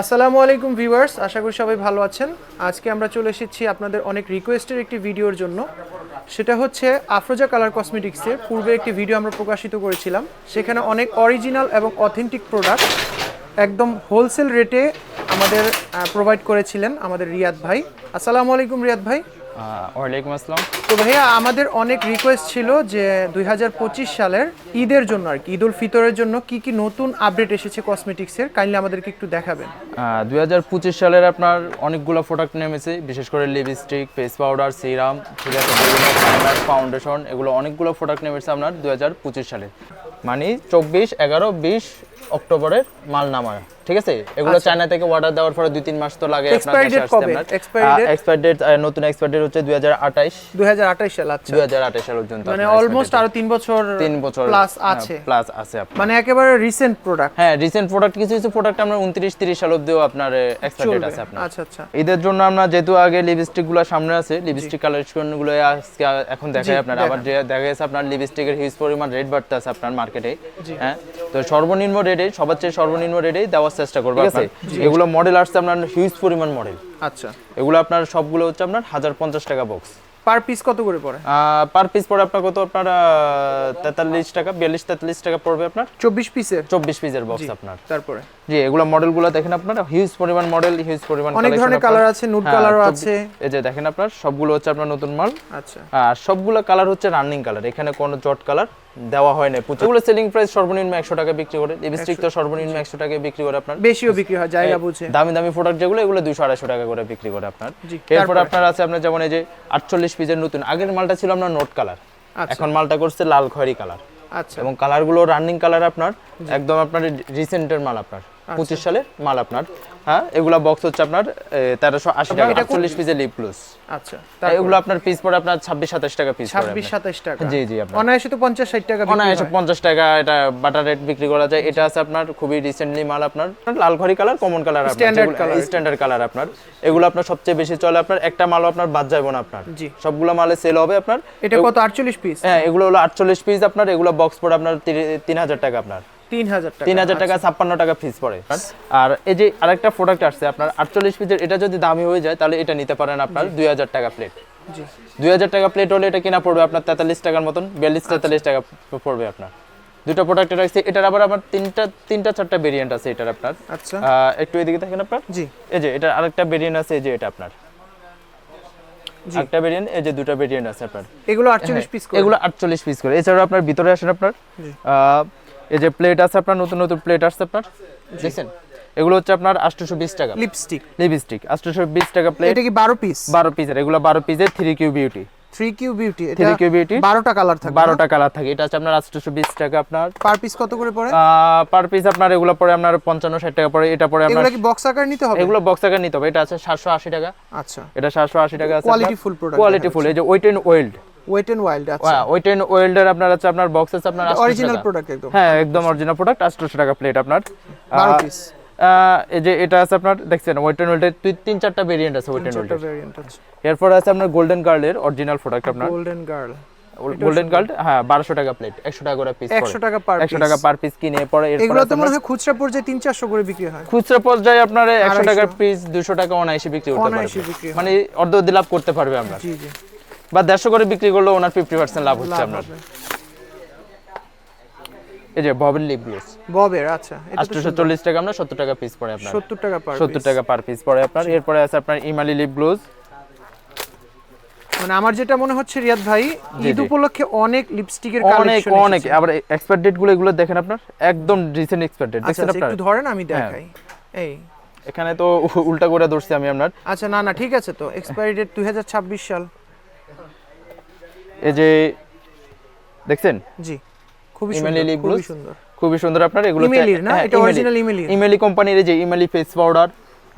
আসসালামু আলাইকুম ভিউয়ার্স, আশা করি সবাই ভালো আছেন। আজকে আমরা চলে এসেছি আপনাদের অনেক রিকোয়েস্টের একটি ভিডিওর জন্য। সেটা হচ্ছে আফরোজা কালার কসমেটিক্সের পূর্বে একটি ভিডিও আমরা প্রকাশিত করেছিলাম। সেখানে অনেক অরিজিনাল এবং অথেন্টিক প্রোডাক্ট একদম হোলসেল রেটে আমাদের প্রোভাইড করেছিলেন আমাদের রিয়াদ ভাই। আসসালামু আলাইকুম রিয়াদ ভাই। ওয়ালাইকুম আসসালাম। তো ভাইয়া আমাদের অনেক রিকোয়েস্ট ছিল যে দু হাজার পঁচিশ সালের ঈদের জন্য আর কি ঈদ উল ফিতরের জন্য কি কি নতুন আপডেট এসেছে কসমেটিক্সের কাইন্ডলি আমাদেরকে একটু দেখাবেন। দুই হাজার পঁচিশ সালের আপনার অনেকগুলো প্রোডাক্ট নেমেছে বিশেষ করে লিপস্টিক ফেস পাউডার সিরাম ঠিক আছে ফাউন্ডেশন এগুলো অনেকগুলো প্রোডাক্ট নেমেছে আপনার দুই হাজার পঁচিশ সালে। মানে চব্বিশ এগারো বিশ অক্টোবরের মাল নামা ঠিক আছে? এগুলো চায়না থেকে অর্ডার দেওয়ার পরে দুই তিন মাস তো লাগে কবে? এক্সপায়ার ডেট নতুন এক্সপায়ার ডেট হচ্ছে সাল আচ্ছা। দুই হাজার আঠাইশ সাল পর্যন্ত মানে অলমোস্ট আরও বছর বছর প্লাস আছে। প্লাস আছে আপনার। মানে একেবারে রিসেন্ট প্রোডাক্ট হ্যাঁ রিসেন্ট প্রোডাক্ট কিছু কিছু প্রোডাক্ট আমরা উনত্রিশ তিরিশ সাল অব্দিও আপনার এক্সপায়ার ডেট আছে আপনার। আচ্ছা আচ্ছা। ঈদের জন্য আমরা যেহেতু আগে লিপস্টিকগুলো সামনে আছে লিপস্টিক কালেকশনগুলো আজকে এখন দেখাই আপনার। আবার দেখা। গেছে আপনার লিপস্টিকের হিউজ পরিমাণ রেট বাড়তে আছে আপনার মার্কেটে হ্যাঁ তো সর্বনিম্ন রেটে সবার চেয়ে সর্বনিম্ন রেটেই দেওয়ার চেষ্টা করব ঠিক আছে। এগুলো মডেল আসছে আপনার হিউজ পরিমাণ মডেল আচ্ছা। এগুলো আপনার সবগুলো হচ্ছে আপনার হাজার পঞ্চাশ টাকা বক্স পার পিস কত করে পড়ে? পার পিস পড়ে আপনার কত? আপনার তেতাল্লিশ টাকা বিয়াল্লিশ তেতাল্লিশ টাকা পড়বে আপনার। চব্বিশ পিসের চব্বিশ পিসের বক্স আপনার। তারপরে। জি এগুলো মডেলগুলো দেখেন আপনার হিউজ পরিমাণ মডেল হিউজ পরিমাণ অনেক ধরনের কালার আছে নুড হ্যাঁ, কালারও আছে। এই যে দেখেন আপনার সবগুলো হচ্ছে আপনার নতুন মাল আচ্ছা। আর সবগুলো কালার হচ্ছে রানিং কালার এখানে কোনো জট কালার দেওয়া হয় না এগুলো সেলিং প্রাইস সর্বনিম্ন একশো টাকা বিক্রি করে লিপস্টিক তো সর্বনিম্ন একশো টাকায় বিক্রি করে আপনার। বেশিও বিক্রি হয় জায়গা বুঝে। দামি দামি প্রোডাক্ট যেগুলো এগুলো দুশো আড়াইশো টাকা করে বিক্রি করে আপনার। এরপর আপনার আছে আপনার যেমন এই যে আটচল্লিশ পিসের নতুন। আগের মালটা ছিল আপনার নোট কালার আচ্ছা। এখন মালটা করছে লাল খয়েরি কালার আচ্ছা। এবং কালারগুলো রানিং কালার আপনার একদম আপনার রিসেন্টের মাল আপনার। পঁচিশ সালের মাল আপনার। হ্যাঁ এগুলা বক্স হচ্ছে আপনার তেরোশো আশি টাকা আটচল্লিশ পিসের লিপ প্লাস আচ্ছা এগুলো আপনার পিস পড়ে আপনার ছাব্বিশ সাতাশ টাকা পিস ছাব্বিশ সাতাশ টাকা? জি জি আপনার। অনায়াসে তো পঞ্চাশ ষাট টাকা অনায়াসে পঞ্চাশ টাকা এটা বাটার রেট বিক্রি করা যায়। এটা আছে আপনার খুবই রিসেন্টলি মাল আপনার। লাল খড়ি colour common colour Standard colour। Standard colour আপনার। এগুলো আপনার সবচেয়ে বেশি চলে আপনার। একটা মালও আপনার বাদ যাবে না আপনার। জি। সবগুলো মালে সেল হবে আপনার। এটা কত? আটচল্লিশ পিস হ্যাঁ এগুলো হলো আটচল্লিশ পিস আপনার। এগুলো বক্স পড়ে আপনার তিন হাজার টাকা আপনার। তিন হাজার টাকা। তিন হাজার টাকা ছাপ্পান্ন টাকা ফিস পড়ে। আর এই যে আরেকটা প্রোডাক্ট আসছে আপনার আটচল্লিশ পিসের এটা যদি দামি হয়ে যায় তাহলে এটা নিতে পারেন আপনার দুই হাজার টাকা প্লেট জি। দুই হাজার টাকা প্লেট হলে এটা কিনা পড়বে আপনার তেতাল্লিশ টাকার মতন বিয়াল্লিশ তেতাল্লিশ টাকা পড়বে আপনার। দুটো প্রোডাক্ট রয়েছে এটার আবার আমার তিনটা তিনটা চারটা ভেরিয়েন্ট আছে এটার আপনার। আচ্ছা। একটু এদিকে দেখেন আপনার। জি। এই যে এটা আরেকটা ভেরিয়েন্ট আছে এই যে এটা আপনার। একটা ভেরিয়েন্ট এই যে দুটো ভেরিয়েন্ট আছে আপনার। এগুলো আটচল্লিশ পিস করে। এগুলো আটচল্লিশ পিস করে। এছাড়াও আপনার ভিতরে আসেন আপনার আহ, এই যে প্লেট আছে আপনার নতুন নতুন প্লেট আসছে আপনার? দেখছেন? এগুলো হচ্ছে আপনার আটশোশো বিশ টাকা। লিপস্টিক লিপস্টিক আটশোশো বিশ টাকা প্লেট এটা কি বারো পিস বারো পিসের এগুলো বারো পিসের three Q beauty three Q beauty এটা থ্রি কিউ বিউটি বারোটা কালার থাকবে বারোটা কালার থাকে। এটা হচ্ছে আপনার আটশোশো বিশ টাকা আপনার। পার পিস কত করে পড়ে? পার পিস আপনার এগুলো পরে আপনার পঞ্চান্ন ষাট টাকা পরে এটা পরে আপনার এগুলো কি বক্স আকার নিতে হবে? এগুলো বক্স আকার নিতে হবে। এটা আছে সাতশো আশি টাকা। আচ্ছা। এটা সাতশো আশি টাকা আছে Quality full product quality full এই যে Wet and Wild Wet and Wild আচ্ছা ওয়েট এন্ড ওয়েল্ডের আপনার আছে আপনার বক্স আছে আপনার অরিজিনাল প্রোডাক্ট একদম। হ্যাঁ একদম অরিজিনাল প্রোডাক্ট আটশোশো টাকা প্লেট আপনার। বারো আহ, পিস এই যে এটা আছে আপনার দেখছেন ওয়েট এন্ড ওয়েল্ডের তিন চারটা ভেরিয়েন্ট আছে ওয়েট এন্ড ওয়েল্ডের আছে। এরপর আছে আপনার গোল্ডেন গার্লের অরিজিনাল প্রোডাক্ট আপনার। গোল্ডেন গার্ল গোল্ডেন গার্ল হ্যাঁ বারোশো টাকা প্লেট একশো টাকা করে পিস একশো টাকা পার একশো টাকা পার পিস কিনে পরে এগুলো তো মনে হয় খুচরা পর্যায়ে তিন চারশো করে বিক্রি হয়। খুচরা পর্যায়ে আপনার একশো আড়াইশো। টাকার পিস দুশো টাকা অনায়াসে বিক্রি করতে পারবে। মানে অর্ধ অর্ধ লাভ করতে পারবে আমরা। জি জি। বা দেড়শো করে বিক্রি করলেও ওনার ফিফটি পার্সেন্ট লাভ হচ্ছে আপনার। এই যে ববের লিপ গ্লোস ববের আচ্ছা এটা তো আটশোশো চল্লিশ টাকা আমরা সত্তর টাকা পিস পড়ে আপনার। সত্তর টাকা পার সত্তর টাকা পার পিস পড়ে আপনার। এরপরে আছে আপনার ইমালি লিপ গ্লোজ মানে আমার যেটা মনে হচ্ছে রিয়াদ ভাই ঈদ উপলক্ষে অনেক লিপস্টিকের অনেক কালেকশন অনেক আবার এক্সপায়ার ডেটগুলো এগুলো দেখেন আপনার। একদম রিসেন্ট এক্সপায়ার ডেট আচ্ছা আচ্ছা, আপনার? একটু ধরেন আমি হ্যাঁ। দেখাই। এই। এখানে তো উল্টা করে ধরছি আমি আপনার। আচ্ছা না না ঠিক আছে তো। এক্সপায়ারি ডেট দুই হাজার ছাব্বিশ সাল। এই যে দেখছেন? জি খুবই সুন্দর খুবই সুন্দর। খুবই সুন্দর আপনার এগুলো ইমেলির না? হ্যাঁ, এটা ইমেলি। ইমেলি। কোম্পানির যে ইমেলি ফেস পাউডার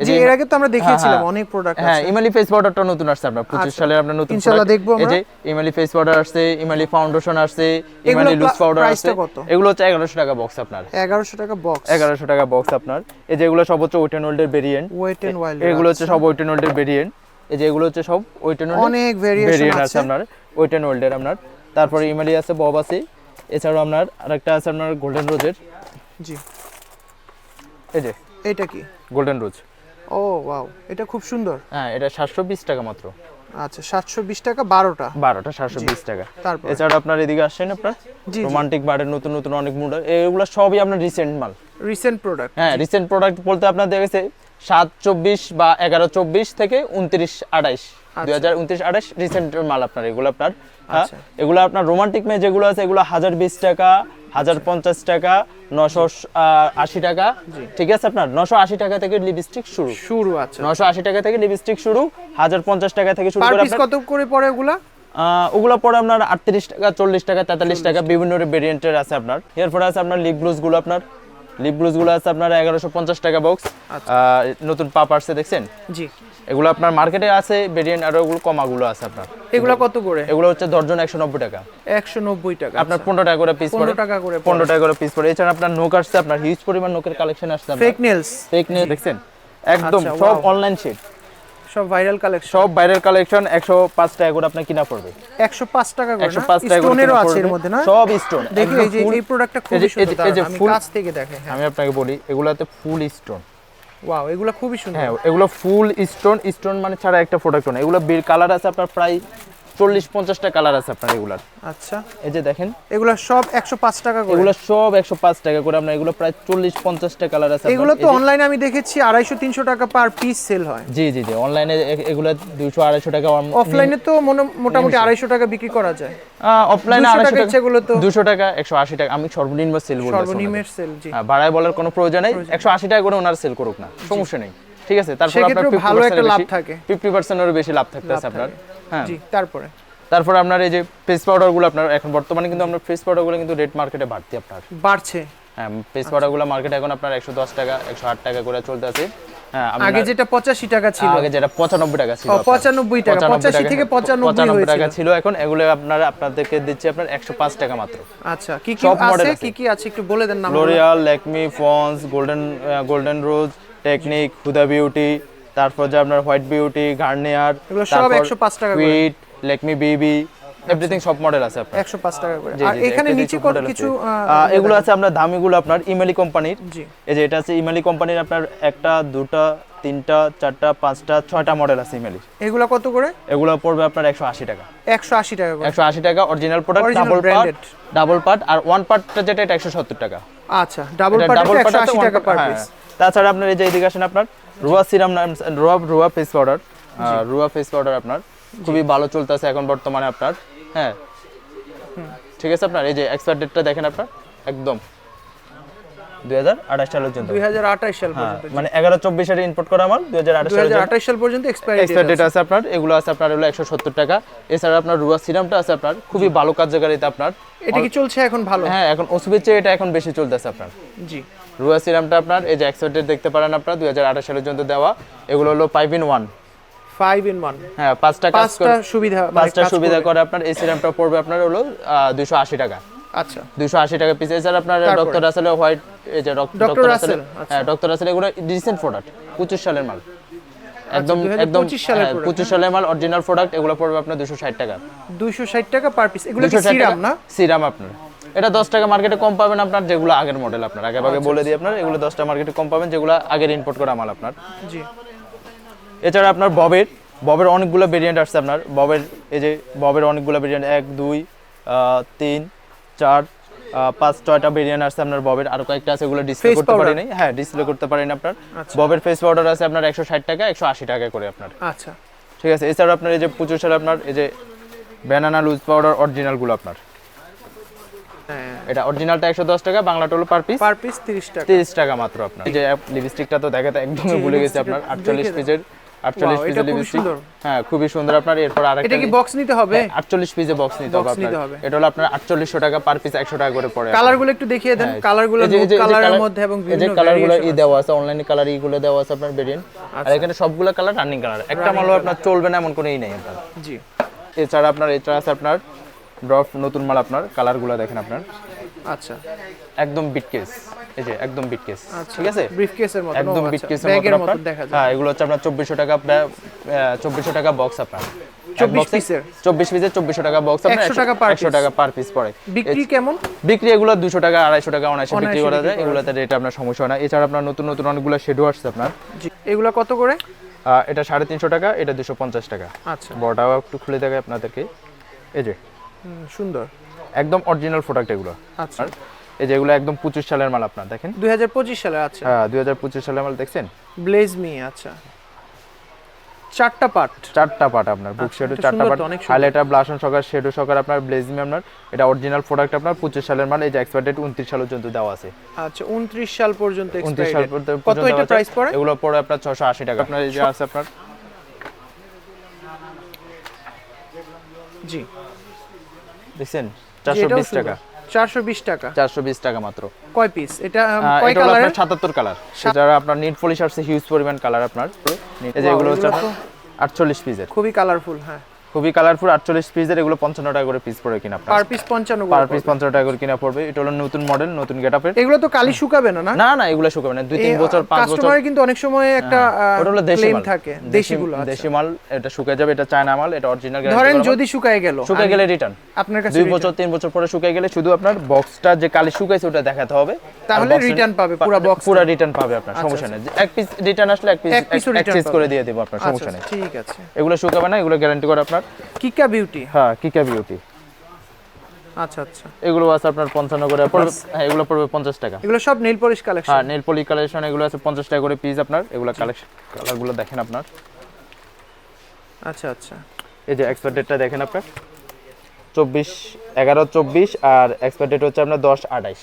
জি এর আগে তো আমরা দেখিয়েছিলাম অনেক প্রোডাক্ট হ্যাঁ আছে। ইমেলি ফেস পাউডারটা নতুন আসছে আপনার পঁচিশ আচ্ছা। সালের আপনার নতুন ইনশাআল্লাহ। দেখব এই যে ইমেলি ফেস পাউডার আসছে ইমেলি ফাউন্ডেশন আসছে ইমেলি লুজ পাউডার আসছে। এগুলো হচ্ছে এগারোশো টাকা বক্স আপনার। এগারোশো টাকা বক্স এগারোশো টাকা বক্স আপনার। এই যে এগুলো সব হচ্ছে ওয়েট এন্ড ওল্ডের ভেরিয়েন্ট ওয়েট এন্ড ওয়াইল্ড এগুলো হচ্ছে সব ওয়েট এন্ড ওল্ডের ভেরিয়েন্ট এই যে এগুলো হচ্ছে সব ওয়েট এন্ড অনেক ভেরিয়েশন আছে আপনার। ওয়েট এন্ড ওল্ডের আপনার। তারপরে ইমেলি আছে বব আছে এছাড়াও আপনার আরেকটা আছে আপনার গোল্ডেন রোজের জি। এই যে। এটা কি? গোল্ডেন রোজ ও ওয়াও এটা খুব সুন্দর। হ্যাঁ এটা সাতশো বিশ টাকা মাত্র। আচ্ছা সাতশো বিশ টাকা বারোটা। বারোটা সাতশো বিশ টাকা। তারপর। এছাড়া আপনার এদিকে আসছেন আপনার। রোমান্টিক বারের নতুন নতুন অনেক মডেল এগুলো সবই আপনার রিসেন্ট মাল। রিসেন্ট প্রোডাক্ট হ্যাঁ রিসেন্ট প্রোডাক্ট বলতে আপনার দেখেছে সাত চব্বিশ বা এগারো চব্বিশ থেকে উনত্রিশ আঠাইশ। দুই হাজার উনত্রিশ আঠাইশ মাল আপনার এগুলো আপনার হ্যাঁ? আচ্ছা। এগুলো আপনার রোমান্টিক মে যেগুলো আছে এগুলো হাজার বিশ টাকা হাজার পঞ্চাশ টাকা নশো আশি টাকা ঠিক আছে আপনার? নশো আশি টাকা থেকে লিপস্টিক শুরু। শুরু আচ্ছা। নশো আশি টাকা থেকে লিপস্টিক শুরু হাজার পঞ্চাশ টাকা থেকে শুরু করে কত করে পড়ে ওগুলা? আহ, ওগুলো পরে আপনার আটত্রিশ টাকা চল্লিশ টাকা তেতাল্লিশ টাকা বিভিন্ন ভেরিয়েন্টের আছে আপনার। এরপরে আছে আপনার লিপ গ্লোসগুলো আপনার লিপ গ্লোসগুলো আছে আপনার এগারোশো পঞ্চাশ টাকা বক্স নতুন পাপ আসছে দেখছেন? জি। এগুলো আপনার মার্কেটে আছে ভেরিয়েন্ট আর ওগুলো কমাগুলো আছে আপনার। এগুলা কত করে? এগুলো হচ্ছে দর্জন একশো নব্বই টাকা। একশো নব্বই টাকা আপনার পনেরো টাকা করে পিস পড়ে পনেরো টাকা করে পনেরো টাকা করে পিস পড়ে। এছাড়া আপনার নোক আসছে আপনার হিউজ পরিমাণ নোকের কালেকশন আসছে ফেক নেলস ফেক নেলস দেখছেন? একদম আচ্ছা, সব অনলাইন শিট সব ভাইরাল কালেকশন সব ভাইরাল কালেকশন একশো পাঁচ টাকা করে আপনি কিনা পড়বে। একশো পাঁচ টাকা করে একশো না পাঁচ টাকা করে আছে এর মধ্যে না? সব স্টোন দেখি এই যে এই প্রোডাক্টটা খুবই সুন্দর আমি কাছ থেকে দেখে হ্যাঁ। আমি আপনাকে বলি এগুলাতে ফুল স্টোন ওয়াও এগুলা খুবই সুন্দর। হ্যাঁ এগুলো ফুল স্টোন স্টোন মানে ছাড়া একটা প্রোডাক্ট না। এগুলো কালার আছে আপনার প্রায় চল্লিশ পঞ্চাশটা কালার আছে আপনার এগুলার। আচ্ছা। এই যে দেখেন। এগুলা সব একশো পাঁচ টাকা করে। এগুলো সব একশো পাঁচ টাকা করে আপনার এগুলো প্রায় চল্লিশ পঞ্চাশটা কালার আছে এগুলো তো অনলাইনে আমি দেখেছি আড়াইশো তিনশো টাকা পার পিস সেল হয়। জি জি জি অনলাইনে এগুলো দুইশো আড়াইশো টাকা অফলাইনে তো মোটামুটি আড়াইশো টাকা বিক্রি করা যায়। অফলাইনে 200 আড়াইশো টাকা ইচ্ছেগুলো তো- দুশো টাকা একশো আশি টাকা। আমি সর্বনিম্ন সেল বলব সর্বনিম্নের সেল জি। হ্যাঁ বাড়ায় বলার কোনো প্রয়োজন নেই। একশো আশি টাকা করে ওনারা সেল করুক না। সমস্যা নেই। ঠিক আছে তারপর আপনার ভালো একটা লাভ থাকে। ফিফটি পার্সেন্টেরও বেশি লাভ থাকতেছে আপনার। হ্যাঁ। জি তারপরে? তারপর আপনার এই যে ফেস পাউডারগুলো আপনার এখন বর্তমানে কিন্তু আপনার ফেস পাউডারগুলো কিন্তু রেড মার্কেটে বাড়তি আপনার। বাড়ছে। হ্যাঁ ফেস পাউডারগুলো মার্কেটে এখন আপনার একশো দশ টাকা একশো আট টাকা করে চলতে আছে হ্যাঁ আগে যেটা পঁচাশি টাকা ছিল। আগে যেটা পঁচানব্বই টাকা ছিল ও, 95 টাকা, 85 থেকে 95 পঁচানব্বই টাকা ছিল এখন এগুলো আপনার আপনাদেরকে দিচ্ছে আপনার একশো পাঁচ টাকা মাত্র। আচ্ছা কি কি আছে। কি কি আছে? একটু বলে দেন নাম L'Oreal Lakme Pond's Golden Golden Rose Technic Huda Beauty তারপর যে আপনার হোয়াইট বিউটি গার্নিয়ার সব 105 টাকা করে। কুইট ল্যাকমি বেবি এভরিথিং সব মডেল আছে আপনার। একশো পাঁচ টাকা করে। আর এখানে নিচে কত। কিছু এগুলো আছে? আপনার দামিগুলো আপনার ইমেলি কোম্পানির এই যে এটা আছে ইমেলি কোম্পানির আপনার একটা দুটা তিনটা চারটা পাঁচটা ছয়টা মডেল আছে ইমেলি এগুলো কত করে? এগুলো পড়বে আপনার একশো আশি টাকা। একশো আশি টাকা একশো আশি টাকা original product double part double part আর ওয়ান পার্টটা যেটা এটা একশো সত্তর টাকা। আচ্ছা ডাবল পার্ট একশো আশি টাকা পার পিস তাছাড়া আপনার এই যে এদিকে আসেন আপনার রুয়া সিরাম রুয়া রুয়া ফেস পাউডার রুয়া ফেস পাউডার আপনার খুবই ভালো চলতেছে এখন বর্তমানে আপনার হ্যাঁ। ঠিক আছে আপনার এই যে এক্সপায়ার ডেটটা দেখেন আপনার একদম। দুই হাজার আঠাশ সালের জন্য। দুই হাজার আঠাশ সাল হ্যাঁ মানে এগারো চব্বিশ সালে ইম্পোর্ট করা মাল দুই হাজার আঠাশ সাল পর্যন্ত এক্সপায়ার ডেট আছে। আপনার এগুলো আছে আপনার হলো একশো সত্তর টাকা। এছাড়া আপনার রুয়া সিরামটা আছে আপনার খুবই ভালো কার্যকারিতা আপনার। এটা কি চলছে এখন ভালো? হ্যাঁ এখন ওষুধের চেয়ে এটা এখন বেশি চলতেছে আপনার। জি। রুয়া সিরামটা আপনার এই যে এক্সপায়ার দেখতে পারেন আপনার দুই হাজার আঠাশ সালের জন্য দেওয়া। এগুলো হলো five in one five in one হ্যাঁ পাঁচটা পাঁচটা সুবিধা মানে পাঁচটা সুবিধা করে। আপনার এই সিরামটা পড়বে আপনার হলো দুইশো আশি টাকা। আচ্ছা। দুইশো আশি টাকা পিস এছাড়া আপনার ডক্টর রাসেল হোয়াইট এই যে ডক্টর রাসেল আচ্ছা। হ্যাঁ ডক্টর রাসেল এগুলো রিসেন্ট প্রোডাক্ট পঁচিশ সালের মাল। একদম 2025 একদম সালের হ্যাঁ, product, পঁচিশ সালের মাল অরিজিনাল প্রোডাক্ট এগুলো পড়বে আপনার দুশো ষাট টাকা। দুইশো ষাট টাকা পার পিস এগুলো সিরাম না? সিরাম আপনার। এটা দশ টাকা মার্কেটে কম পাবেন আপনার যেগুলো আগের মডেল আপনার। আগে আচ্ছা, আগে বলে দিই আপনার এগুলো দশটা মার্কেটে কম পাবেন যেগুলো আগের ইম্পোর্ট করা মাল আপনার। জি। এছাড়া আপনার ববের ববের অনেকগুলো ভেরিয়েন্ট আসছে আপনার। ববের এই যে ববের অনেকগুলো ভেরিয়েন্ট এক দুই তিন চার পাঁচ ছয়টা ভেরিয়েন্ট আসছে আপনার ববের। আর কয়েকটা আছে এগুলো ডিসপ্লে করতে পারেন। হ্যাঁ ডিসপ্লে করতে পারেন আপনার। আচ্ছা। ববের ফেস পাউডার আছে আপনার একশো ষাট টাকা একশো আশি টাকা করে আপনার। আচ্ছা। ঠিক আছে এছাড়া আপনার এই যে প্রচুর সালে আপনার এই যে ব্যানানা লুজ পাউডার অরিজিনালগুলো আপনার। এটা অরিজিনালটা একশো দশ টাকা বাংলাটা হলো পার পিস পার পিস তিরিশ টাকা। তিরিশ টাকা মাত্র আপনার। এই যে লিপস্টিকটা তো দেখাতে একদমই ভুলে গেছি আপনার lipstick-টা আটচল্লিশ দেখে পিসের আটচল্লিশ Wow, এটা পিসের লিপস্টিক হ্যাঁ খুবই সুন্দর আপনার এরপর আরেকটা এটা কি বক্স নিতে হবে? আটচল্লিশ পিসে বক্স নিতে হবে আপনার। এটা হলো আপনার আটচল্লিশশো টাকা পার পিস একশো টাকা করে পড়ে কালারগুলো একটু দেখিয়ে দেন। হ্যাঁ। কালারগুলো যে- যে- এই যে কালারের মধ্যে এবং বিভিন্ন কালারগুলো ই দেওয়া আছে অনলাইনে কালার ইগুলো দেওয়া আছে আপনার ভেরিয়েন্ট আর আচ্ছা। এখানে সবগুলো কালার রানিং কালার একটা মালও আপনার চলবে না এমন কোনো ই নেই আপনার। জি। এছাড়া আপনার এটা আছে আপনার ড্রপ নতুন মাল আপনার কালারগুলো দেখেন আপনার। আচ্ছা। একদম বিট কেস এই যে একদম বিট কেস ঠিক আছে? ব্রিফ কেসের মতো একদম বিট কেসের মতো আপনার। দেখা যায়। হ্যাঁ এগুলো হচ্ছে আপনার চব্বিশশো টাকা চব্বিশশো টাকা বক্স আপনার। 24 পিসের? চব্বিশ পিসের চব্বিশশো টাকা বক্স 100 টাকা একশো piece। টাকা পার পিস পড়ে। বিক্রি কেমন? বিক্রি এগুলো দুশো টাকা আড়াইশো টাকা অনায়াসে বিক্রি করা যায়। এগুলোতে রেট আপনার সমস্যা হয় না। এছাড়া আপনার নতুন নতুন অনেকগুলো শেডও আসছে আপনার। জি এগুলা কত করে? এটা সাড়ে তিনশো টাকা এটা দুশো পঞ্চাশ টাকা। আচ্ছা। বড়টাও একটু খুলে দেখায় আপনাদেরকে। এই যে সুন্দর। একদম অরিজিনাল প্রোডাক্ট এগুলো। আচ্ছা। এই যে এগুলো একদম পঁচিশ সালের মাল আপনার দেখেন। দুই হাজার পঁচিশ সালে আচ্ছা। হ্যাঁ দুই হাজার পঁচিশ সালের মাল দেখছেন? ব্লেজ মি আচ্ছা। চারটা পার্ট। চারটা পার্ট আপনার বুক আচ্ছা, শেডও এটা চারটা পার্ট। হাইলাইটার ব্লাশন সকার শেডও সকার আপনার ব্লেজিমি আপনার এটা অরিজিনাল প্রোডাক্ট আপনার পঁচিশ সালের মাল এই যে এক্সপায়ার ডেট উনত্রিশ সাল পর্যন্ত দেওয়া আছে। আচ্ছা উনত্রিশ সাল পর্যন্ত উনত্রিশ expiry সাল পর্যন্ত কত এটা প্রাইস পড়ে? এগুলো পড়ে আপনার ছশো আশি টাকা। আপনার এই যে আছে আপনার? জি। দেখছেন? চারশো বিশ টাকা। চারশো বিশ টাকা। চারশো বিশ টাকা মাত্র। কয় পিস এটা কয় কালারের আপনার সাতাত্তর কালার যারা আপনার নিট পলিশ আসছে হিউজ পরিমাণ কালার আপনার। এই যে এগুলো হচ্ছে এগুলো আপনার আটচল্লিশ পিসের খুবই কালারফুল হ্যাঁ। খুবই কালারফুল আটচল্লিশ পিসের এগুলো পঞ্চান্ন টাকা করে পিস পড়ে কিনা পার পিস পঞ্চান্ন পার পিস পঞ্চান্ন টাকা করে কিনা পড়বে। এটা হলো নতুন মডেল নতুন গেটআপের এগুলো তো কালি শুকাবে না না? না এগুলো শুকাবে না। দুই তিন বছর পাঁচ বছর। কাস্টমারের কিন্তু অনেক সময় একটা হ্যাঁ, ওটা হলো দেশি ক্লেম মাল থাকে। দেশি দেশিগুলো আচ্ছা। দেশি মাল এটা শুকিয়ে যাবে এটা চায়না মাল এটা অরিজিনাল ধরেন যদি শুকায় গেল শুকিয়ে গেলে রিটার্ন আপনার কাছে দুই বছর তিন বছর পরে শুকিয়ে গেলে শুধু আপনার বক্সটা যে কালি শুকাইছে ওটা দেখাতে হবে। তাহলে রিটার্ন পাবে পুরা বক্স পুরো রিটার্ন পাবে আপনার সমস্যা নেই। এক পিস রিটার্ন আসলে এক পিস এক্সচেঞ্জ করে দিয়ে দেবো আপনার আচ্ছা সমস্যা নেই। ঠিক আছে। এগুলো শুকাবে না এগুলো গ্যারান্টি করে আপনার। কিকা বিউটি হ্যাঁ কিকা বিউটি আচ্ছা আচ্ছা। এগুলো আছে আপনার পঞ্চান্ন করে পড়বে হ্যাঁ এগুলো পড়বে পঞ্চাশ টাকা। এগুলো সব নেল পলিশ কালেকশন হ্যাঁ নেল পলি কালেকশন এগুলো আছে পঞ্চাশ টাকা করে পিস আপনার। এগুলো কালেকশন কালারগুলো দেখেন আপনার। আচ্ছা আচ্ছা। এই যে এক্সপায়ার ডেটটা দেখেন আপনার। চব্বিশ এগারো চব্বিশ আর এক্সপায়ার ডেট হচ্ছে আপনার দশ আঠাইশ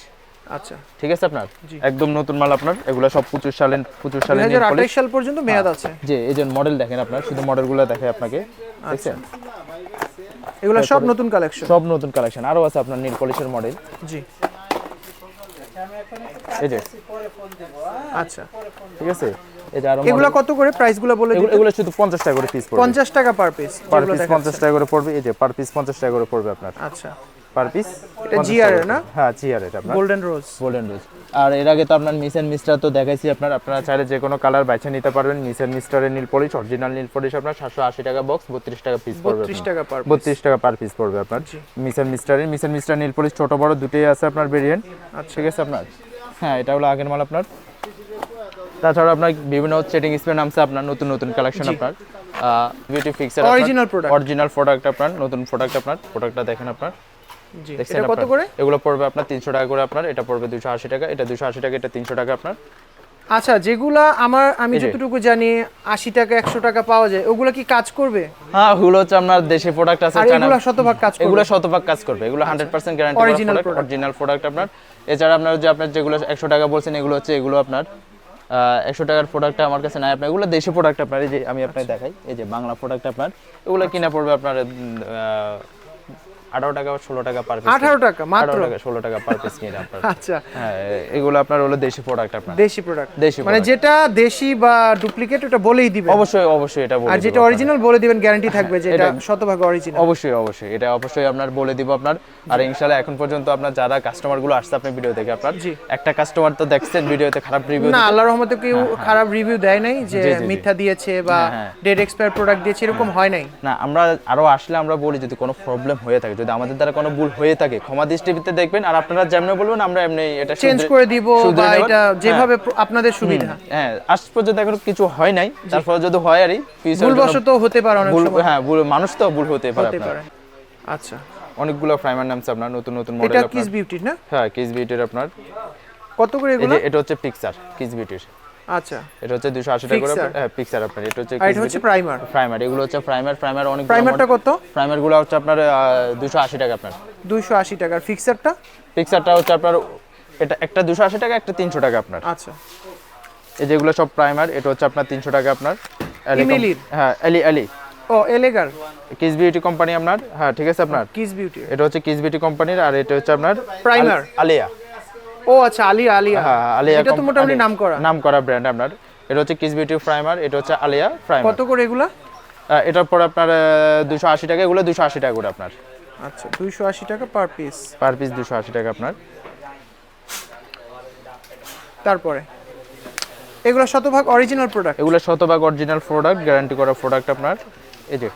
আচ্ছা। ঠিক আছে আপনার? একদম নতুন মাল আপনার এগুলো সব পঁচিশ সালের পঁচিশ দুই সালের হাজার nail polish। আঠাইশ সাল পর্যন্ত মেয়াদ আছে। যে এই যে মডেল দেখেন আপনার শুধু মডেলগুলো দেখে আপনাকে দেখছেন? এগুলো সব নতুন কালেকশন সব নতুন কালেকশন আরও আছে আপনার নীল পলিশের মডেল জি। এই যে। আচ্ছা। ঠিক আছে? এই যে আরও এগুলো কত করে প্রাইসগুলো বলে এগুলো এগুলো শুধু পঞ্চাশ টাকা করে পিস পড়বে। টাকা পার পিস পার পিস পঞ্চাশ টাকা করে পড়বে। এই যে পার পিস পঞ্চাশ টাকা করে পড়বে আপনার। আচ্ছা। পার পিস এটা এর না? হ্যাঁ জিআর এটা গোল্ডেন রোজ গোল্ডেন রোজ আর এর আগে তো আপনার মিস এন্ড মিস্টার তো দেখাইছি আপনার। আপনারা চাইলে যে কোনো কালার বেছে নিতে পারবেন। Miss and মিস্টারের nail polish original nail polish আপনার সাতশো আশি টাকা বক্স বত্রিশ টাকা পিস পড়বে বত্রিশ টাকা পার বত্রিশ টাকা পার পিস পড়বে আপনার। Miss and মিস্টারের Miss and Mister nail polish ছোট বড় দুটোই আছে আপনার ভেরিয়েন্ট আচ্ছা। ঠিক আছে আপনার? হ্যাঁ এটা হলো আগের মাল আপনার। তাছাড়া আপনার বিভিন্ন সেটিং স্প্রে নামছে আপনার নতুন নতুন কালেকশন আপনার। Beauty fixer Original product। Original product আপনার নতুন প্রোডাক্ট আপনার। প্রোডাক্টটা দেখেন আপনার। দেখছেন কত করে? এগুলো পড়বে আপনার তিনশো টাকা করে আপনার এটা পড়বে দুশো আশি টাকা এটা দুশো আশি টাকা এটা তিনশো টাকা আপনার। আচ্ছা যেগুলা আমার আমি যতটুকু জানি আশি টাকা একশো টাকা পাওয়া যায় ওগুলো কি কাজ করবে? হ্যাঁ ওগুলো হচ্ছে আপনার দেশি প্রোডাক্ট আছে চায়না- এগুলো শতভাগ কাজ করবে? এগুলো শতভাগ কাজ করবে এগুলো hundred percent guarantee Original product. Original product আপনার। এছাড়া আপনার যে আপনার যেগুলো একশো টাকা বলছেন এগুলো হচ্ছে এগুলো আপনার একশো টাকার প্রোডাক্টটা আমার কাছে নাই আপনার এগুলো দেশি প্রোডাক্ট আপনার এই যে আমি আপনাকে দেখাই এই যে বাংলা প্রোডাক্ট আপনার এগুলো কিনা পড়বে আপনার আঠারো টাকা ষোলো টাকা পার পিস আঠারো টাকা মাত্র? টাকা পার পিস কিনে আপনার। আচ্ছা। হ্যাঁ এগুলো আপনার হলো দেশি প্রোডাক্ট আপনার। দেশি প্রোডাক্ট দেশি মানে যেটা দেশি বা ডুপ্লিকেট ওটা বলেই দিবে অবশ্যই অবশ্যই এটা বলে আর যেটা অরিজিনাল বলে দিবেন গ্যারান্টি থাকবে যে এটা শতভাগ অরিজিনাল অবশ্যই অবশ্যই এটা অবশ্যই আপনার বলে দিব আপনার। আর ইনশাআল্লাহ এখন পর্যন্ত আপনার যারা কাস্টমারগুলো আসছে ভিডিও থেকে আপনার। একটা কাস্টমার তো দেখছেন ভিডিওতে খারাপ রিভিউ না আল্লাহর রহমতে কেউ খারাপ রিভিউ দেয় নাই যে। মিথ্যা দিয়েছে বা হ্যাঁ, হ্যাঁ। ডেড এক্সপায়ার প্রোডাক্ট দিয়েছে এরকম হয়। নাই। না আমরা আরও আসলে আমরা বলি যদি কোনো প্রবলেম হয়ে থাকে যদি আমাদের দ্বারা কোনো ভুল হয়ে থাকে ক্ষমা দৃষ্টিতে দেখবেন আর আপনারা যেমনি বলবেন আমরা এমনি এটা চেঞ্জ করে দিব বা এটা হ্যাঁ, যেভাবে আপনাদের সুবিধা। হ্যাঁ আজ পর্যন্ত এখন কিছু হয় নাই তারপরে যদি হয় আরই ভুলবশত হতে পারে অনেক সময়। হ্যাঁ ভুল মানুষ তো ভুল হতে পারে আচ্ছা। অনেকগুলো প্রাইমার নামছে আপনার নতুন নতুন মডেল এটা কিস বিউটি না? হ্যাঁ কিস বিউটির আপনার। কত করে এগুলো? এটা হচ্ছে পিকচার কিস বিউটির আচ্ছা। এটা হচ্ছে দুশো আশি টাকা করে? আপনার- হ্যাঁ আপনার। এটা হচ্ছে এটা হচ্ছে প্রাইমার প্রাইমার এগুলো হচ্ছে প্রাইমার প্রাইমার অনেক প্রাইমারটা কত? প্রাইমারগুলো হচ্ছে আপনার দুশো আশি টাকা আপনার। দুইশো আশি টাকার ফিক্সারটা পিকচারটা হচ্ছে আপনার এটা একটা দুশো আশি টাকা একটা তিনশো টাকা আপনার। আচ্ছা। এই যেগুলো সব প্রাইমার এটা হচ্ছে আপনার তিনশো টাকা আপনার। হ্যাঁ এলি এলি ও এলেগার কিস বিউটি কোম্পানি আপনার। হ্যাঁ ঠিক আছে আপনার। কিস বিউটি এটা হচ্ছে কিস বিউটি কোম্পানির আর এটা হচ্ছে আপনার? আল- আলিয়া ও আচ্ছা আলিয়া আলিয়া। হ্যাঁ আলিয়া এটা তো মোটামুটি নাম করা নাম করা ব্র্যান্ড আপনার। এটা হচ্ছে কিস বিউটি প্রাইমার এটা হচ্ছে আলিয়া প্রাইমার কত করে এগুলা? এটার পর আপনার দুশো আশি টাকা এগুলো দুশো আশি টাকা করে আপনার। আচ্ছা দুইশো আশি টাকা পার পিস পার পিস দুশো আশি টাকা আপনার। তারপরে? এগুলো শতভাগ অরিজিনাল প্রোডাক্ট এগুলো শতভাগ অরিজিনাল প্রোডাক্ট গ্যারান্টি করা প্রোডাক্ট আপনার। এই যে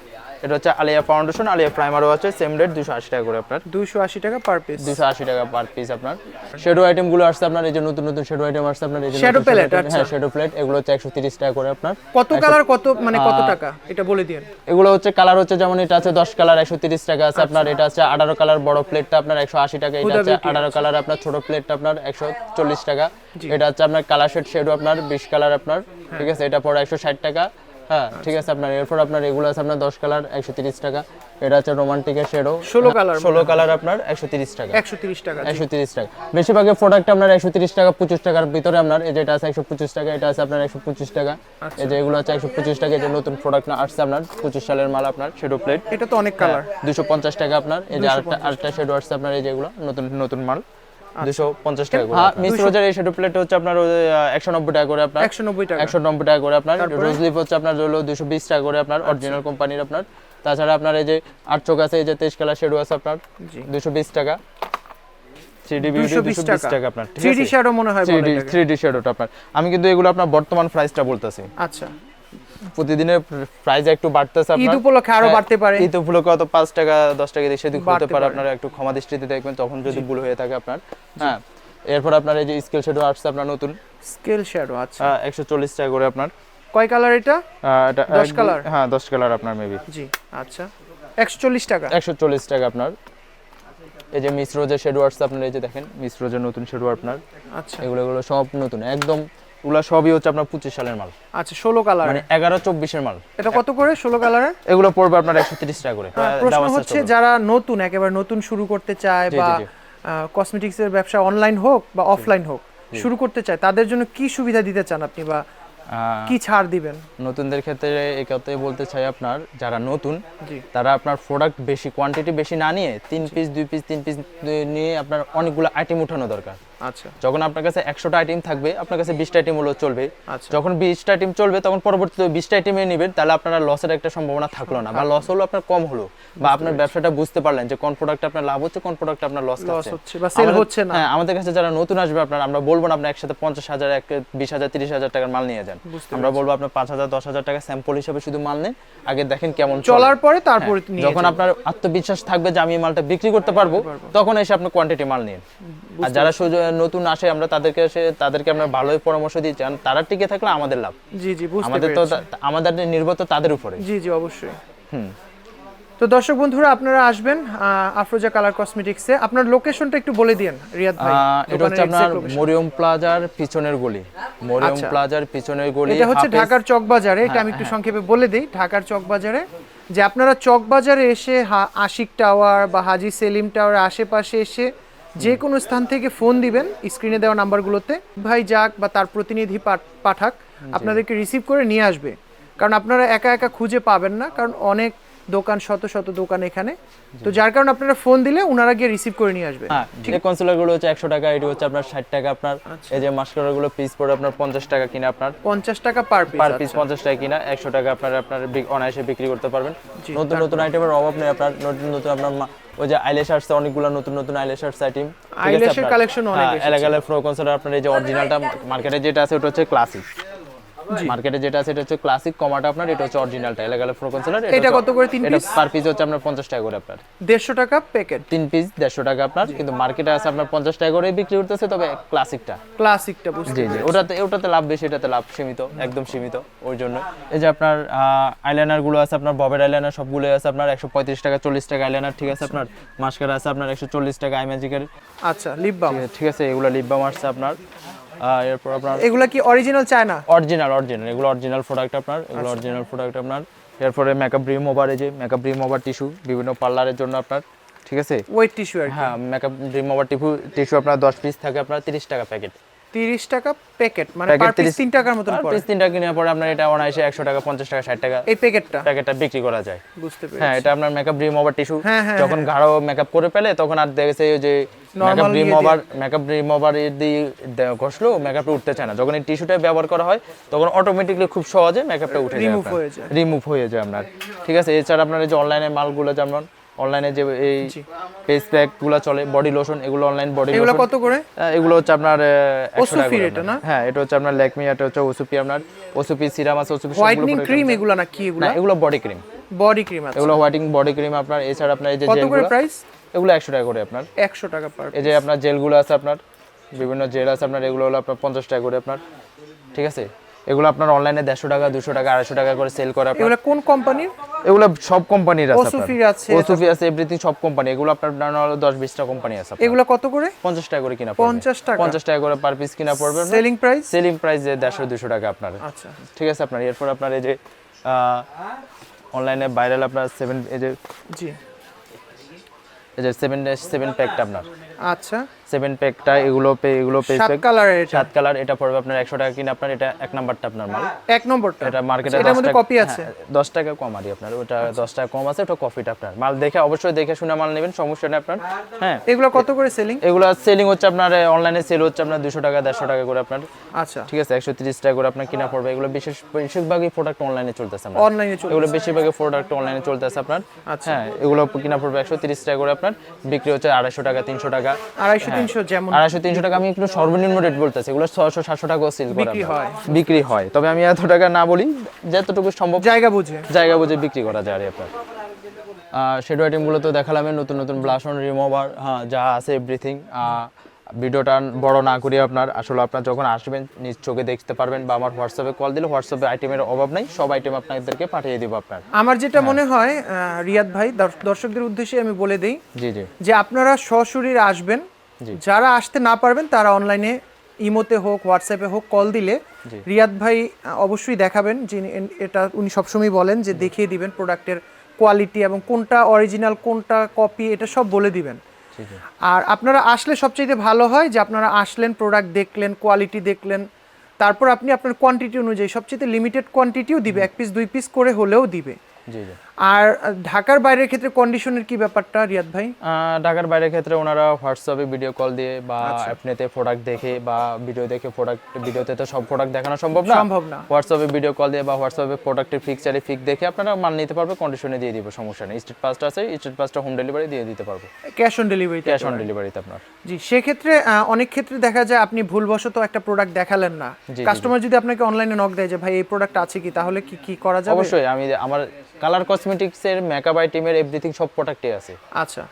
এটা হচ্ছে আলিয়া ফাউন্ডেশন আলিয়া প্রাইমারও আছে সেম রেট দুশো আশি টাকা করে আপনার। দুইশো আশি টাকা পার পিস দুশো আশি টাকা পার পিস আপনার। শেডো আইটেমগুলো আসছে আপনার এই যে নতুন নতুন শেডো আইটেম আসছে আপনার এই যে palette, item- আচ্ছা। হ্যাঁ শেডো প্লেট এগুলো হচ্ছে একশো তিরিশ টাকা করে আপনার। কত কালার কত মানে কত টাকা? এটা বলে দিন। এগুলো হচ্ছে কালার হচ্ছে যেমন এটা আছে দশ কালার একশো তিরিশ টাকা আছে আপনার এটা আছে আঠারো কালার বড় প্লেটটা আপনার একশো আশি টাকা এটা আছে আঠারো কালার আপনার ছোট প্লেটটা আপনার একশো চল্লিশ টাকা। এটা হচ্ছে আপনার কালার শেড শেডও আপনার বিশ কালার আপনার ঠিক আছে? এটা পরে একশো ষাট টাকা। হ্যাঁ ঠিক আছে আপনার এরপর আপনার এগুলো আছে আপনার দশ কালার একশো তিরিশ টাকা। এটা হচ্ছে রোমান্টিকের শেডও 16 colour ষোলো কালার আপনার একশো তিরিশ টাকা। একশো তিরিশ টাকা জি। একশো তিরিশ টাকা। বেশিরভাগ প্রোডাক্ট আপনার একশো তিরিশ টাকা পঁচিশ টাকার ভিতরে আপনার এই যে এটা আছে একশো পঁচিশ টাকা এটা আছে আপনার একশো পঁচিশ টাকা। আচ্ছা। এই যে এগুলো আছে একশো পঁচিশ টাকা যে নতুন প্রোডাক্ট না আসছে আপনার পঁচিশ সালের মাল আপনার শেডো প্লেট এটা তো অনেক কালার দুশো পঞ্চাশ টাকা আপনার এই যে আরেকটা আরেকটা শেডো আসছে আপনার এই যেগুলো নতুন নতুন মাল। আচ্ছা। দুশো পঞ্চাশ টাকা করে হ্যাঁ মিস রোজার এই শেডো প্লেট হচ্ছে আপনার একশো নব্বই টাকা করে আপনার। একশো নব্বই টাকা। একশো নব্বই টাকা করে আপনার। রোজ লিপ হচ্ছে আপনার হলো দুশো বিশ টাকা করে আপনার অরিজিনাল কোম্পানির আপনার। তাছাড়া আপনার এই যে আট চোখ আছে এই যে তেইশ কালার শেডো আছে আপনার জি। দুশো বিশ টাকা। থ্রি বিউটি 220 টাকা। টাকা আপনার ঠিক থ্রি ডি আছে শ্যাডো মনে হয় থ্রি বলে ডি এটাকে। থ্রি ডি শেডোটা আপনার। আমি কিন্তু এগুলো আপনার বর্তমান প্রাইসটা বলতেছি। আচ্ছা। প্রতিদিনের প্রাইস একটু বাড়তেছে আপনার। ঈদ উপলক্ষে আরও হ্যাঁ, বাড়তে পারে। ঈদ উপলক্ষে হয়তো পাঁচ টাকা দশ টাকা দিয়ে সেদিক হতে পারে। আপনারা একটু ক্ষমা দৃষ্টিতে দেখবেন তখন যদি ভুল হয়ে থাকে আপনার। হ্যাঁ এরপর আপনার এই যে স্কেল শেডও আসছে আপনার নতুন। স্কেল শ্যাডো আচ্ছা। একশো চল্লিশ টাকা করে আপনার। কয় কালার এটা? এটা 10 এক- colour? হ্যাঁ দশ কালার আপনার মেবি জি আচ্ছা। একশো চল্লিশ টাকা। একশো চল্লিশ টাকা আপনার। এই যে মিস রোজের শেডো আসছে আপনার এই যে দেখেন মিস রোজের নতুন শেডো আপনার। আচ্ছা। এগুলো এগুলো সব নতুন একদম এগুলো সবই হচ্ছে আপনার পঁচিশ সালের মাল। আচ্ছা ষোলো কালার মানে এগারো চব্বিশের মাল। এটা কত করে ষোলো কালারের? এগুলো পড়বে আপনার একশো তিরিশ টাকা করে। প্রশ্ন হচ্ছে যারা নতুন একেবারে নতুন শুরু করতে চায় বা। কসমেটিক্স এর ব্যবসা অনলাইন হোক বা অফলাইন হোক শুরু করতে চায় তাদের জন্য কি সুবিধা দিতে চান আপনি বা কি ছাড় দিবেন? নতুনদের ক্ষেত্রে এই কথাই বলতে চাই আপনার যারা নতুন তারা আপনার প্রোডাক্ট বেশি কোয়ান্টিটি বেশি না নিয়ে তিন পিস দুই পিস তিন পিস নিয়ে আপনার অনেকগুলো আইটেম উঠানো দরকার। আচ্ছা। যখন আপনার কাছে একশোটা আইটেম থাকবে আপনার কাছে বিশটা আইটেম হলো চলবে। আচ্ছা। যখন বিশটা আইটেম চলবে তখন পরবর্তীতে বিশটা আইটেমে নেবেন তাহলে আপনার লসের একটা সম্ভাবনা থাকল না। বা লস হলো আপনার কম হলো। বা আপনার ব্যবসাটা বুঝতে পারলেন যে কোন প্রোডাক্ট আপনার লাভ হচ্ছে কোন প্রোডাক্ট আপনার লস হচ্ছে। বা সেল হচ্ছে না। হ্যাঁ আমাদের কাছে যারা নতুন আসবে আপনার আমরা বলব না আপনার একসাথে পঞ্চাশ হাজার এক বিশ হাজার তিরিশ হাজার টাকার মাল নিয়ে যান। আমরা বলব আপনার পাঁচ হাজার দশ হাজার টাকা স্যাম্পল হিসেবে শুধু মাল নেন। আগে দেখেন কেমন চলার পরে তারপরে হ্যাঁ, যখন আপনার আত্মবিশ্বাস থাকবে যে আমি মালটা বিক্রি করতে পারব তখন এসে আপনি কোয়ান্টিটি মাল নিন। আর যারা সুযোগ- নতুন আসে আমরা তাদেরকে তাদেরকে আমরা ভালোই পরামর্শ দিই চান তারা টিকে থাকলে আমাদের লাভ। জি জি বুঝতে আমাদের তো আমাদের নির্ভর তো তাদের উপরে। জি জি অবশ্যই। হুম। তো দর্শক বন্ধুরা আপনারা আসবেন আফরোজা কালার কসমেটিক্সে। আপনার লোকেশনটা একটু বলে দিন রিয়াদ ভাই। এটা হচ্ছে আপনার মরিয়ম প্লাজার পিছনের গলি। মরিয়ম আচ্ছা। প্লাজার পিছনের গলি এটা হচ্ছে ঢাকার চকবাজারে এটা আমি হ্যাঁ, একটু সংক্ষেপে বলে দিই। ঢাকার চকবাজারে যে আপনারা চকবাজারে এসে আশিক টাওয়ার বা হাজি সেলিম টাওয়ার আশেপাশে এসে যে কোনো স্থান থেকে ফোন দিবেন স্ক্রিনে দেওয়া নাম্বারগুলোতে। ভাই যাক বা তার প্রতিনিধি পাঠ- পাঠাক আপনাদেরকে রিসিভ করে নিয়ে আসবে। কারণ আপনারা একা একা খুঁজে পাবেন না কারণ অনেক দোকান শত শত দোকান এখানে। তো যার কারণে আপনারা ফোন দিলে ওনারা গিয়ে রিসিভ করে নিয়ে আসবে। হ্যাঁ এই কনসোলারগুলো হচ্ছে একশো টাকা এটি হচ্ছে আপনার ষাট টাকা আপনার আচ্ছা। এই যে মাস্কারা গুলো পিস পড়ে আপনার পঞ্চাশ টাকা কিনে আপনার। পঞ্চাশ টাকা পার পিস পার পিস পঞ্চাশ টাকা কিনা একশো টাকা আপনার আপনার অনায়াসে বিক্রি করতে পারবেন। নতুন নতুন আইটেমের অভাব নেই আপনার নতুন নতুন আপনার ওই যে আইলেশ আসছে অনেকগুলো নতুন নতুন আইলেশ আসছে আইটেম এর collection অনেক। এলাকালে ফ্রো কনসোলার আপনার এই যে অরিজিনালটা মার্কেটে যেটা আছে ওটা হচ্ছে ক্লাসিক মার্কেটে যেটা আছে এটা হচ্ছে ক্লাসিক কমাটা আপনার এটা হচ্ছে অরিজিনালটা এলাকালে ফ্রো কনসোলার এটা কত করে? তিন পিস পার পিস হচ্ছে আপনার পঞ্চাশ টাকা করে আপনার। দেড়শো টাকা প্যাকেট তিন পিস দেড়শো টাকা আপনার কিন্তু মার্কেটে আছে আপনার পঞ্চাশ টাকা করে বিক্রি করতেছে তবে ক্লাসিকটা ক্লাসিকটা বুঝতে জি জি ওটাতে ওটাতে লাভ বেশি এটাতে লাভ সীমিত একদম সীমিত ওই জন্য। এই যে আপনার আইলাইনারগুলো আছে আপনার ববের আইলাইনার সবগুলো আছে আপনার একশো পঁয়ত্রিশ টাকা চল্লিশ টাকা আইলাইনার ঠিক আছে আপনার। মাস্কারা আছে আপনার একশো চল্লিশ টাকা আই ম্যাজিকের আচ্ছা লিপ বাম ঠিক আছে এগুলো লিপ বাম আসছে আপনার। এরপর আপনার এগুলো কি অরিজিনাল চায়না অরিজিনাল অরিজিনাল এগুলো অরিজিনাল প্রোডাক্ট আপনার এগুলো অরিজিনাল প্রোডাক্ট আপনার। এরপরে মেকআপ ব্রিম ওভার এই যে মেকআপ রিম ওভার টিস্যু বিভিন্ন পার্লারের জন্য আপনার ঠিক আছে? ওয়েট টিস্যু হ্যাঁ makeup remover tissue tissue আপনার দশ পিস থাকে আপনার তিরিশ টাকা প্যাকেট তিরিশ টাকা প্যাকেট মানে পার পিস 30 তিন টাকার মতন আর পড়ে। পিস তিনটা কিনে পরে আপনার এটা অনায়াসে একশো টাকা পঞ্চাশ টাকা ষাট টাকা এই প্যাকেটটা? প্যাকেটটা বিক্রি করা যায়। বুঝতে পেরেছি। হ্যাঁ এটা আপনার মেকআপ রিমুভার টিস্যু হ্যাঁ, হ্যাঁ, যখন গাঢ় মেকআপ করে ফেলে তখন আর দেখেছে যে মেকআপ রিমুভার মেকআপ রিমুভার দিয়ে। ঘষলো মেকআপটা উঠতে চায় না। যখন এই টিস্যুটা ব্যবহার করা হয় তখন অটোমেটিকলি খুব সহজে মেকআপটা উঠে যায় Remove হয়ে যায়। রিমুভ হয়ে যায় আপনার। ঠিক আছে এছাড়া আপনার এই যে অনলাইনে মালগুলো যেমন অনলাইনে যে এই ফেস প্যাকগুলো চলে বডি লোশন এগুলো অনলাইন বডি এগুলো কত করে? এগুলো হচ্ছে আপনার 100 টাকা এটা না? হ্যাঁ এটা হচ্ছে আপনার ল্যাকমি এটা হচ্ছে ওসুপি আপনার ওসুপি সিরাম আছে ওসুপি হোয়াইটনিং ক্রিম এগুলো না কি এগুলা না এগুলো বডি ক্রিম বডি ক্রিম আছে। এগুলো হোয়াইটিং বডি ক্রিম আপনার এছাড়া আপনার এই যে কত করে প্রাইস এগুলো একশো টাকা করে আপনার। একশো টাকা পার এই যে আপনার জেলগুলো আছে আপনার বিভিন্ন জেল আছে আপনার এগুলো হলো আপনার পঞ্চাশ টাকা করে আপনার। ঠিক আছে? এগুলো আপনার অনলাইনে দেড়শো টাকা দুশো টাকা আড়াইশো টাকা করে সেল করে এগুলো কোন কোম্পানির এগুলো সব কোম্পানির আছে ওসুফি আছে। ওসুফি আছে এভরিথিং সব কোম্পানি এগুলো আপনার হলো দশ বিশটা কোম্পানি আছে এগুলো কত করে? পঞ্চাশ টাকা করে কিনা 50 টাকা? পঞ্চাশ টাকা করে পার পিস কিনা পড়বে সেলিং প্রাইস সেলিং প্রাইস যে দেড়শো দুশো টাকা আপনার। আচ্ছা। ঠিক আছে আপনার। এরপর আপনার এই যে অনলাইনে ভাইরাল আপনার সেভেন এই যে জি। এই যে সেভেন সেভেন প্যাকটা আপনার। আচ্ছা। সেভেন প্যাকটা এগুলো পে এগুলো পে সাত কালারের এটা। সাত কালার এটা পড়বে আপনার একশো টাকা কিনা আপনার এটা এক নাম্বারটা আপনার মাল। এক নম্বরটা। এটা মার্কেটে এটার মধ্যে কপি আছে? দশ টাকা কম আরই আপনার ওটা দশ টাকা কম আছে ওটা কফিটা আপনার। মাল দেখে অবশ্যই দেখে শুনে মাল নেবেন সমস্যা নেই আপনার। হ্যাঁ। এগুলো কত করে সেলিং এগুলো সেলিং হচ্ছে আপনার অনলাইনে সেল হচ্ছে আপনার দুশো টাকা দেড়শো টাকা করে আপনার। আচ্ছা। ঠিক আছে একশো তিরিশ টাকা করে আপনার কিনা পড়বে। এগুলো বিশেষ বেশিরভাগই প্রোডাক্ট অনলাইনে চলতেছে আপনার অনলাইনে চলে এগুলো বেশিরভাগই প্রোডাক্ট অনলাইনে চলতেছে আপনার। আচ্ছা। হ্যাঁ এগুলো কিনা পড়বে একশো তিরিশ টাকা করে আপনার। বিক্রি হচ্ছে আড়াইশো টাকা তিনশো টাকা। আড়াইশো তিনশো যেমন আড়াইশো তিনশো টাকা আমি একটু সর্বনিম্ন রেট বলতেছি। এগুলো ছশো সাতশো সেল বিক্রি হয়। বিক্রি হয়। তবে আমি এত টাকা না বলি যতটুকু সম্ভব জায়গা বুঝে। জায়গা বুঝে বিক্রি করা যায় আপনার। শেডো আইটেমগুলো তো দেখালাম নতুন নতুন ব্লাশন রিমুভার হ্যাঁ যা আছে এভরিথিং ভিডিওটা বড় না করি আপনার আসলে আপনার যখন আসবেন নিজ চোখে দেখতে পারবেন বা আমার হোয়াটসঅ্যাপে কল দিলে হোয়াটসঅ্যাপে আইটেমের অভাব নাই সব আইটেম আপনাদেরকে পাঠিয়ে দিব আপনার। আমার যেটা মনে হয় রিয়াদ ভাই দর্শ- দর্শকদের উদ্দেশ্যে আমি বলে দিই জি জি। যে আপনারা সশরীরে আসবেন যারা আসতে না পারবেন তারা অনলাইনে ইমোতে হোক হোয়াটসঅ্যাপে হোক কল দিলে রিয়াদ ভাই অবশ্যই দেখাবেন। যিনি এটা উনি সবসময় বলেন যে দেখিয়ে দিবেন প্রোডাক্টের কোয়ালিটি এবং কোনটা অরিজিনাল কোনটা কপি এটা সব বলে দিবেন। আর আপনারা আসলে সবচেয়ে ভালো হয় যে আপনারা আসলেন প্রোডাক্ট দেখলেন কোয়ালিটি দেখলেন তারপর আপনি আপনার কোয়ান্টিটি অনুযায়ী সবচেয়ে লিমিটেড কোয়ান্টিটিও দিবে। এক পিস দুই পিস করে হলেও দিবে। আর ঢাকার বাইরের ক্ষেত্রে কন্ডিশনের কি ব্যাপারটা রিয়াদ ভাই? ঢাকার বাইরের ক্ষেত্রে ওনারা হোয়াটসঅ্যাপে ভিডিও কল দিয়ে বা আচ্ছা। অ্যাপনেতে প্রোডাক্ট দেখে বা ভিডিও দেখে প্রোডাক্ট ভিডিওতে তো সব প্রোডাক্ট দেখানো সম্ভব না? সম্ভব না। হোয়াটসঅ্যাপে ভিডিও কল দিয়ে বা হোয়াটসঅ্যাপে প্রোডাক্টের পিকচারে পিক দেখে আপনারা মাল নিতে পারবে কন্ডিশনে দিয়ে দিব সমস্যা নেই। স্ট্রিট পাসটা আছে স্ট্রিট পাসটা হোম ডেলিভারি দিয়ে দিতে পারব। Cash on delivery cash on ডেলিভারিতে আপনার। জি সেক্ষেত্রে অনেক ক্ষেত্রে দেখা যায় আপনি ভুলবশত একটা প্রোডাক্ট দেখালেন না। কাস্টমার যদি আপনাকে অনলাইনে নক দেয় যে ভাই এই প্রোডাক্ট আছে কি? তাহলে কি কি করা যাবে? অবশ্যই আমি আমার কালার কসমেটিক্সের মেকআপ আইটেমের এভরিথিং সব প্রোডাক্টে আছে। আচ্ছা।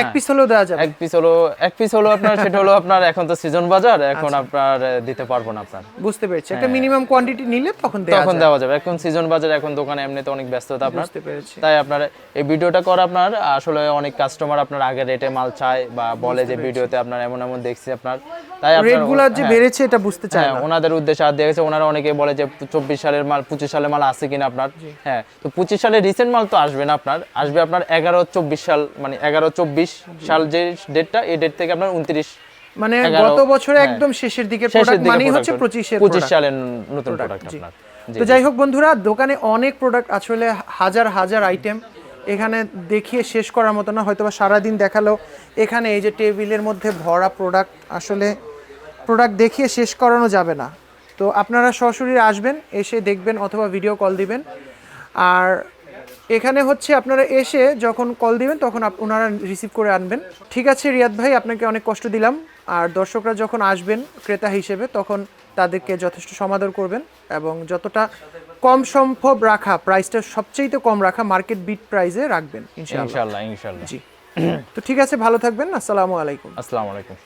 এক পিস হলেও দেওয়া যাবে। এক পিস হলো এক পিস হলো আপনার সেটা হলো আপনার এখন তো সিজন বাজার এখন আচ্ছা। আপনার দিতে পারব না আপনার। বুঝতে পেরেছি। একটা মিনিমাম কোয়ান্টিটি নিলে তখন দেওয়া তখন দেওয়া যাবে। এখন সিজন বাজার এখন দোকানে এমনিতে অনেক ব্যস্ততা আপনার। বুঝতে পেরেছি। তাই আপনার এই ভিডিওটা করা আপনার আসলে অনেক কাস্টমার আপনার আগে রেটে মাল চায় বা বলে যে ভিডিওতে আপনার এমন এমন দেখছি আপনার। তাই আপনার রেটগুলো যে হ্যাঁ, বেড়েছে এটা বুঝতে চায় হ্যাঁ না। ওনাদের উদ্দেশ্যে আর দেখেছে ওনারা অনেকে বলে যে চব্বিশ সালের মাল পঁচিশ সালের মাল আছে কিনা আপনার। হ্যাঁ তো পঁচিশ সালের রিসেন্ট মাল তো আসবে না আপনার। আসবে আপনার এগারো চব্বিশ সাল মানে এগারো চব্বিশ সাল যে ডেটটা এই ডেট থেকে আপনার উনত্রিশ মানে গত বছরে হ্যাঁ। একদম শেষের শেষের প্রোডাক্ট দিকে মানেই হচ্ছে হবে। পঁচিশের পঁচিশ সালের নতুন প্রোডাক্ট আপনার। তো যাই হোক বন্ধুরা দোকানে অনেক প্রোডাক্ট আসলে হাজার হাজার আইটেম এখানে দেখিয়ে শেষ করার মতো না হয়তো সারাদিন দেখাল। এখানে এই যে টেবিলের মধ্যে ভরা প্রোডাক্ট আসলে প্রোডাক্ট দেখিয়ে শেষ করানো যাবে না। তো আপনারা সরাসরি আসবেন এসে দেখবেন অথবা ভিডিও কল দিবেন। আর এখানে হচ্ছে আপনারা এসে যখন কল দিবেন তখন ওনারা রিসিভ করে আনবেন। ঠিক আছে রিয়াদ ভাই আপনাকে অনেক কষ্ট দিলাম। আর দর্শকরা যখন আসবেন ক্রেতা হিসেবে তখন তাদেরকে যথেষ্ট সমাদর করবেন এবং যতটা কম সম্ভব রাখা প্রাইসটা সবচেয়ে কম রাখা মার্কেট বিট প্রাইসে রাখবেন ইনশাআল্লাহ। ইনশাল্লাহ ইনশাল্লাহ জি। তো ঠিক আছে ভালো থাকবেন। আসসালামু আলাইকুম। আসসালামু আলাইকুম।